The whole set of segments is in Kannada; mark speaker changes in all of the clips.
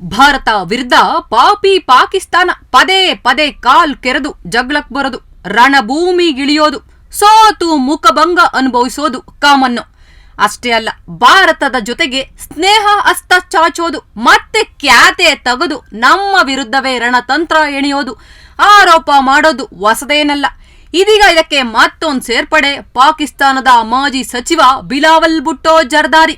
Speaker 1: ಭಾರತ ವಿರುದ್ಧ ಪಾಪಿ ಪಾಕಿಸ್ತಾನ ಪದೇ ಪದೇ ಕಾಲ್ ಕೆರೆದು, ಜಗ್ಲಕ್ ಬರೋದು ರಣಭೂಮಿಗಿಳಿಯೋದು ಸೋತು ಮುಖಭಂಗ ಅನುಭವಿಸೋದು ಕಾಮನ್ನು. ಅಷ್ಟೇ ಅಲ್ಲ, ಭಾರತದ ಜೊತೆಗೆ ಸ್ನೇಹ ಹಸ್ತ ಚಾಚೋದು, ಮತ್ತೆ ಖ್ಯಾತೆ ತೆಗೆದು, ನಮ್ಮ ವಿರುದ್ಧವೇ ರಣತಂತ್ರ ಎಣೆಯೋದು, ಆರೋಪ ಮಾಡೋದು ಹೊಸದೇನಲ್ಲ. ಇದೀಗ ಇದಕ್ಕೆ ಮತ್ತೊಂದು ಸೇರ್ಪಡೆ, ಪಾಕಿಸ್ತಾನದ ಮಾಜಿ ಸಚಿವ ಬಿಲಾವಲ್ ಭುಟ್ಟೋ ಜರ್ದಾರಿ.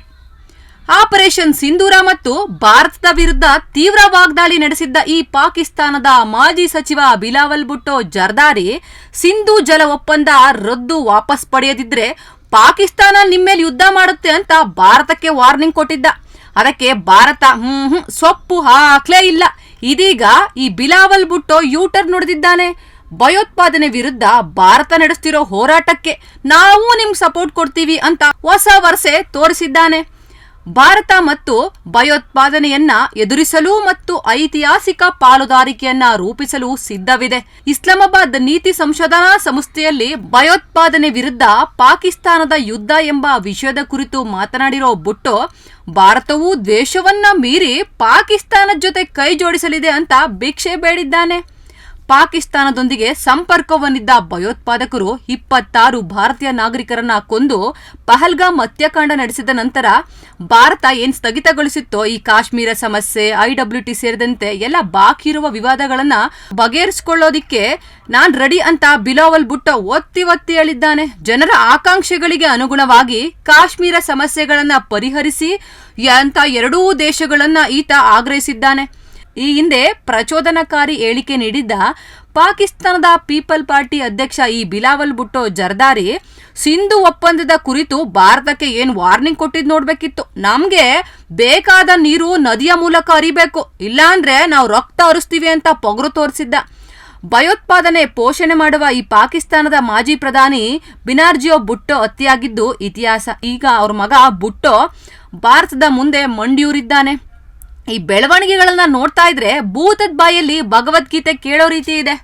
Speaker 1: ಆಪರೇಷನ್ ಸಿಂಧೂರ ಮತ್ತು ಭಾರತದ ವಿರುದ್ಧ ತೀವ್ರ ವಾಗ್ದಾಳಿ ನಡೆಸಿದ್ದ ಈ ಪಾಕಿಸ್ತಾನದ ಮಾಜಿ ಸಚಿವ ಬಿಲಾವಲ್ ಭುಟ್ಟೋ ಜರ್ದಾರಿ ಸಿಂಧು ಜಲ ಒಪ್ಪಂದ ರದ್ದು ವಾಪಸ್ ಪಡೆಯದಿದ್ರೆ ಪಾಕಿಸ್ತಾನ ನಿಮ್ಮೇಲೆ ಯುದ್ಧ ಮಾಡುತ್ತೆ ಅಂತ ಭಾರತಕ್ಕೆ ವಾರ್ನಿಂಗ್ ಕೊಟ್ಟಿದ್ದ. ಅದಕ್ಕೆ ಭಾರತ, ಹ್ಮ್ ಹ್ಮ್, ಸೊಪ್ಪು ಹಾಕ್ಲೇ ಇಲ್ಲ. ಇದೀಗ ಈ ಬಿಲಾವಲ್ ಭುಟ್ಟೋ ಯೂಟರ್ ನುಡಿದಿದ್ದಾನೆ ಭಯೋತ್ಪಾದನೆ ವಿರುದ್ಧ ಭಾರತ ನಡೆಸ್ತಿರೋ ಹೋರಾಟಕ್ಕೆ ನಾವು ನಿಮ್ಗೆ ಸಪೋರ್ಟ್ ಕೊಡ್ತೀವಿ ಅಂತ ಹೊಸ ವರ್ಷೆ ತೋರಿಸಿದ್ದಾನೆ. ಭಾರತ ಮತ್ತು ಭಯೋತ್ಪಾದನೆಯನ್ನ ಎದುರಿಸಲು ಮತ್ತು ಐತಿಹಾಸಿಕ ಪಾಲುದಾರಿಕೆಯನ್ನ ರೂಪಿಸಲು ಸಿದ್ಧವಿದೆ. ಇಸ್ಲಾಮಾಬಾದ್ ನೀತಿ ಸಂಶೋಧನಾ ಸಂಸ್ಥೆಯಲ್ಲಿ ಭಯೋತ್ಪಾದನೆ ವಿರುದ್ಧ ಪಾಕಿಸ್ತಾನದ ಯುದ್ಧ ಎಂಬ ವಿಷಯದ ಕುರಿತು ಮಾತನಾಡಿರೋ ಬುಟ್ಟು ಭಾರತವು ದ್ವೇಷವನ್ನ ಮೀರಿ ಪಾಕಿಸ್ತಾನದ ಜೊತೆ ಕೈ ಜೋಡಿಸಲಿದೆ ಅಂತ ಭಿಕ್ಷೆ ಬೇಡಿದ್ದಾನೆ. ಪಾಕಿಸ್ತಾನದೊಂದಿಗೆ ಸಂಪರ್ಕವನ್ನಿದ್ದ ಭಯೋತ್ಪಾದಕರು ಇಪ್ಪತ್ತಾರು ಭಾರತೀಯ ನಾಗರಿಕರನ್ನ ಕೊಂದು ಪಹಲ್ಗಾಮ್ ಹತ್ಯಾಕಾಂಡ ನಡೆಸಿದ ನಂತರ ಭಾರತ ಏನ್ ಸ್ಥಗಿತಗೊಳಿಸಿತ್ತೋ, ಈ ಕಾಶ್ಮೀರ ಸಮಸ್ಯೆ ಐಡಬ್ಲ್ಯೂಟಿ ಸೇರಿದಂತೆ ಎಲ್ಲ ಬಾಕಿ ಇರುವ ವಿವಾದಗಳನ್ನ ಬಗೆಹರಿಸಿಕೊಳ್ಳೋದಿಕ್ಕೆ ನಾನ್ ರೆಡಿ ಅಂತ ಬಿಲಾವಲ್ ಬುಟ್ಟ ಒತ್ತಿ ಒತ್ತಿ ಹೇಳಿದ್ದಾನೆ. ಜನರ ಆಕಾಂಕ್ಷೆಗಳಿಗೆ ಅನುಗುಣವಾಗಿ ಕಾಶ್ಮೀರ ಸಮಸ್ಯೆಗಳನ್ನ ಪರಿಹರಿಸಿ ಅಂತ ಎರಡೂ ದೇಶಗಳನ್ನ ಈತ ಆಗ್ರಹಿಸಿದ್ದಾನೆ. ಈ ಹಿಂದೆ ಪ್ರಚೋದನಕಾರಿ ಹೇಳಿಕೆ ನೀಡಿದ್ದ ಪಾಕಿಸ್ತಾನದ ಪೀಪಲ್ ಪಾರ್ಟಿ ಅಧ್ಯಕ್ಷ ಈ ಬಿಲಾವಲ್ ಬುಟ್ಟೋ ಜರ್ದಾರಿ ಸಿಂಧು ಒಪ್ಪಂದದ ಕುರಿತು ಭಾರತಕ್ಕೆ ಏನು ವಾರ್ನಿಂಗ್ ಕೊಟ್ಟಿದ್ ನೋಡ್ಬೇಕಿತ್ತು. ನಮ್ಗೆ ಬೇಕಾದ ನೀರು ನದಿಯ ಮೂಲಕ ಹರಿಬೇಕು, ಇಲ್ಲಾಂದ್ರೆ ನಾವು ರಕ್ತ ಹರಿಸ್ತೀವಿ ಅಂತ ಪೊಗರು ತೋರಿಸಿದ್ದ. ಭಯೋತ್ಪಾದನೆ ಪೋಷಣೆ ಮಾಡುವ ಈ ಪಾಕಿಸ್ತಾನದ ಮಾಜಿ ಪ್ರಧಾನಿ ಬಿನಾರ್ಜಿಯೋ ಬುಟ್ಟೋ ಹತ್ಯೆಯಾಗಿದ್ದು ಇತಿಹಾಸ. ಈಗ ಅವ್ರ ಮಗ ಬುಟ್ಟೋ ಭಾರತದ ಮುಂದೆ ಮಂಡಿಯೂರಿದ್ದಾನೆ. ಈ ಬೆಳವಣಿಗೆಗಳನ್ನ ನೋಡ್ತಾ ಇದ್ರೆ ಭೂತದ ಬಾಯಲ್ಲಿ ಭಗವದ್ಗೀತೆ ಕೇಳೋ ರೀತಿ ಇದೆ.